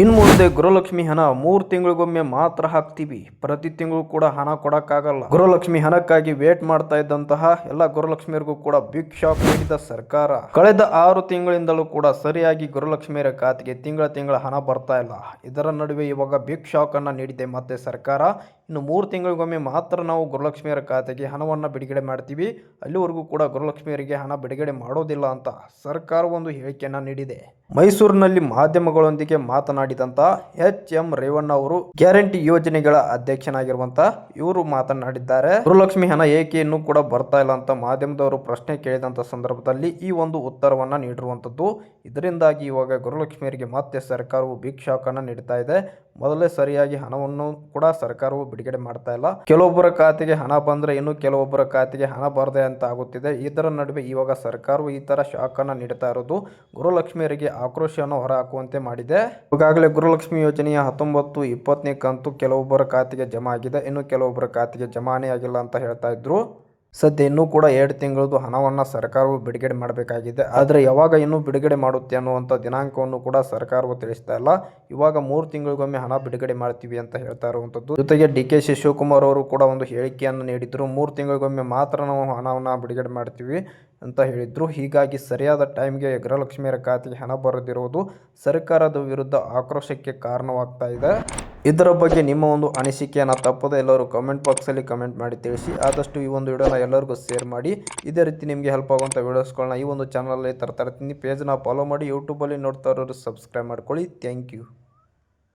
ಇನ್ನು ಮುಂದೆ ಗೃಹಲಕ್ಷ್ಮಿ ಹಣ ಮೂರು ತಿಂಗಳಿಗೊಮ್ಮೆ ಮಾತ್ರ ಹಾಕ್ತೀವಿ. ಪ್ರತಿ ತಿಂಗಳು ಕೂಡ ಹಣ ಕೊಡಕ್ಕಾಗಲ್ಲ. ಗೃಹಲಕ್ಷ್ಮಿ ಹಣಕ್ಕಾಗಿ ವೇಟ್ ಮಾಡ್ತಾ ಇದ್ದಂತಹ ಎಲ್ಲ ಗೃಹಲಕ್ಷ್ಮಿಯರಿಗೂ ಕೂಡ ಬಿಗ್ ಶಾಕ್ ನೀಡಿದ ಸರ್ಕಾರ. ಕಳೆದ ಆರು ತಿಂಗಳಿಂದಲೂ ಕೂಡ ಸರಿಯಾಗಿ ಗೃಹಲಕ್ಷ್ಮಿಯರ ಖಾತೆಗೆ ತಿಂಗಳ ತಿಂಗಳ ಹಣ ಬರ್ತಾ ಇಲ್ಲ. ಇದರ ನಡುವೆ ಇವಾಗ ಬಿಗ್ ಶಾಕ್ ಅನ್ನ ನೀಡಿದೆ ಮತ್ತೆ ಸರ್ಕಾರ. ಇನ್ನು ಮೂರು ತಿಂಗಳಿಗೊಮ್ಮೆ ಮಾತ್ರ ನಾವು ಗುರುಲಕ್ಷ್ಮಿಯರ ಖಾತೆಗೆ ಹಣವನ್ನು ಬಿಡುಗಡೆ ಮಾಡ್ತೀವಿ. ಅಲ್ಲಿವರೆಗೂ ಕೂಡ ಗುರುಲಕ್ಷ್ಮಿಯರಿಗೆ ಹಣ ಬಿಡುಗಡೆ ಮಾಡೋದಿಲ್ಲ ಅಂತ ಸರ್ಕಾರ ಒಂದು ಹೇಳಿಕೆಯನ್ನು ನೀಡಿದೆ. ಮೈಸೂರಿನಲ್ಲಿ ಮಾಧ್ಯಮಗಳೊಂದಿಗೆ ಮಾತನಾಡಿದಂತ ಎಚ್ ಎಂ ರೇವಣ್ಣ ಅವರು ಗ್ಯಾರಂಟಿ ಯೋಜನೆಗಳ ಅಧ್ಯಕ್ಷನಾಗಿರುವಂತ ಇವರು ಮಾತನಾಡಿದ್ದಾರೆ. ಗುರುಲಕ್ಷ್ಮಿ ಹಣ ಏಕೆ ಇನ್ನೂ ಕೂಡ ಬರ್ತಾ ಇಲ್ಲ ಅಂತ ಮಾಧ್ಯಮದವರು ಪ್ರಶ್ನೆ ಕೇಳಿದಂತ ಸಂದರ್ಭದಲ್ಲಿ ಈ ಒಂದು ಉತ್ತರವನ್ನ ನೀಡಿರುವಂತದ್ದು. ಇದರಿಂದಾಗಿ ಇವಾಗ ಗುರುಲಕ್ಷ್ಮಿಯರಿಗೆ ಮತ್ತೆ ಸರ್ಕಾರವು ಭಿಕ್ಷಾಕನ ನೀಡ್ತಾ ಇದೆ. ಮೊದಲೇ ಸರಿಯಾಗಿ ಹಣವನ್ನು ಕೂಡ ಸರ್ಕಾರವು ಬಿಡುಗಡೆ ಮಾಡ್ತಾ ಇಲ್ಲ. ಕೆಲವೊಬ್ಬರ ಖಾತೆಗೆ ಹಣ ಬಂದ್ರೆ ಇನ್ನು ಕೆಲವೊಬ್ಬರ ಖಾತೆಗೆ ಹಣ ಬರದೆ ಅಂತ ಆಗುತ್ತಿದೆ. ಇದರ ನಡುವೆ ಇವಾಗ ಸರ್ಕಾರವು ಈ ತರ ಶಾಕ್ ಅನ್ನ ನೀಡ್ತಾ ಇರೋದು. ಗುರುಲಕ್ಷ್ಮಿಯರಿಗೆ ಆಕ್ರೋಶವನ್ನು ಹೊರಹಾಕುವಂತೆ ಮಾಡಿದೆ. ಈಗಾಗಲೇ ಗುರುಲಕ್ಷ್ಮಿ ಯೋಜನೆಯ ಹತ್ತೊಂಬತ್ತು, ಇಪ್ಪತ್ತನೇ ಕಂತು ಕೆಲವೊಬ್ಬರ ಖಾತೆಗೆ ಜಮಾ ಆಗಿದೆ. ಇನ್ನು ಕೆಲವೊಬ್ಬರ ಖಾತೆಗೆ ಜಮಾನೇ ಆಗಿಲ್ಲ ಅಂತ ಹೇಳ್ತಾ ಇದ್ರು. ಸದ್ಯ ಇನ್ನೂ ಕೂಡ ಎರಡು ತಿಂಗಳದು ಹಣವನ್ನು ಸರ್ಕಾರವು ಬಿಡುಗಡೆ ಮಾಡಬೇಕಾಗಿದೆ. ಆದರೆ ಯಾವಾಗ ಇನ್ನೂ ಬಿಡುಗಡೆ ಮಾಡುತ್ತೆ ಅನ್ನುವಂಥ ದಿನಾಂಕವನ್ನು ಕೂಡ ಸರ್ಕಾರವು ತಿಳಿಸ್ತಾ ಇಲ್ಲ. ಇವಾಗ ಮೂರು ತಿಂಗಳಿಗೊಮ್ಮೆ ಹಣ ಬಿಡುಗಡೆ ಮಾಡ್ತೀವಿ ಅಂತ ಹೇಳ್ತಾ ಇರುವಂಥದ್ದು. ಜೊತೆಗೆ ಡಿ ಕೆ ಶಿ ಶಿವಕುಮಾರ್ ಅವರು ಕೂಡ ಒಂದು ಹೇಳಿಕೆಯನ್ನು ನೀಡಿದ್ರು. ಮೂರು ತಿಂಗಳಿಗೊಮ್ಮೆ ಮಾತ್ರ ನಾವು ಹಣವನ್ನು ಬಿಡುಗಡೆ ಮಾಡ್ತೀವಿ ಅಂತ ಹೇಳಿದ್ರು. ಹೀಗಾಗಿ ಸರಿಯಾದ ಟೈಮ್ಗೆ ಗೃಹಲಕ್ಷ್ಮಿಯರ ಖಾತೆಗೆ ಹಣ ಬರೆದಿರುವುದು ಸರ್ಕಾರದ ವಿರುದ್ಧ ಆಕ್ರೋಶಕ್ಕೆ ಕಾರಣವಾಗ್ತಾ ಇದೆ. ಇದರ ಬಗ್ಗೆ ನಿಮ್ಮ ಒಂದು ಅನಿಸಿಕೆಯನ್ನು ತಪ್ಪದೆ ಎಲ್ಲರೂ ಕಮೆಂಟ್ ಬಾಕ್ಸಲ್ಲಿ ಕಮೆಂಟ್ ಮಾಡಿ ತಿಳಿಸಿ, ಆದಷ್ಟು ಈ ಒಂದು ವಿಡಿಯೋನ ಎಲ್ಲರಿಗೂ ಶೇರ್ ಮಾಡಿ. ಇದೇ ರೀತಿ ನಿಮಗೆ ಹೆಲ್ಪ್ ಆಗುವಂಥ ವೀಡಿಯೋಸ್ಗಳನ್ನ ಈ ಒಂದು ಚಾನಲಲ್ಲಿ ತರ್ತಾ ಇರ್ತೀನಿ. ಪೇಜ್ನ ಫಾಲೋ ಮಾಡಿ ಯೂಟ್ಯೂಬಲ್ಲಿ ನೋಡ್ತಾ ಇರೋರು ಸಬ್ಸ್ಕ್ರೈಬ್ ಮಾಡ್ಕೊಳ್ಳಿ. Thank you